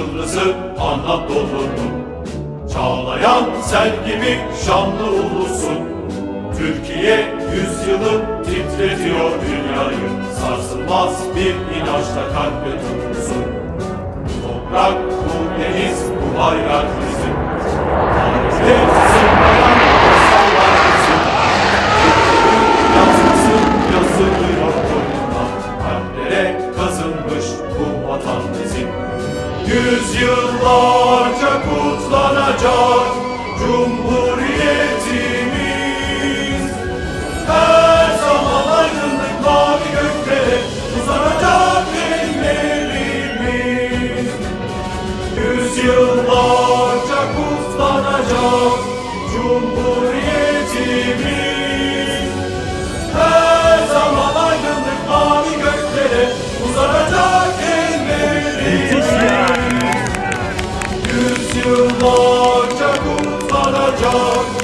yıldızı Anadolu'nun Çağlayan sel gibi şanlı ulusun Türkiye yüzyılı titretiyor dünyayı. Sarsılmaz bir inançla kalple tutulsun. Toprak bu deniz bu bayrak bizim. Tarihte sızmayan masallar bizim. Yazısı yazılıyor boynuna Kalplere kazınmış bu vatan bizim Yüzyıllarca kutlanacak Cumhuriyetimiz. Her zaman aydınlık mavi göklere uzanacak ellerimiz. Yüzyıllarca kutlanacak Cumhuriyetimiz Yüzyıllarca kutlanacak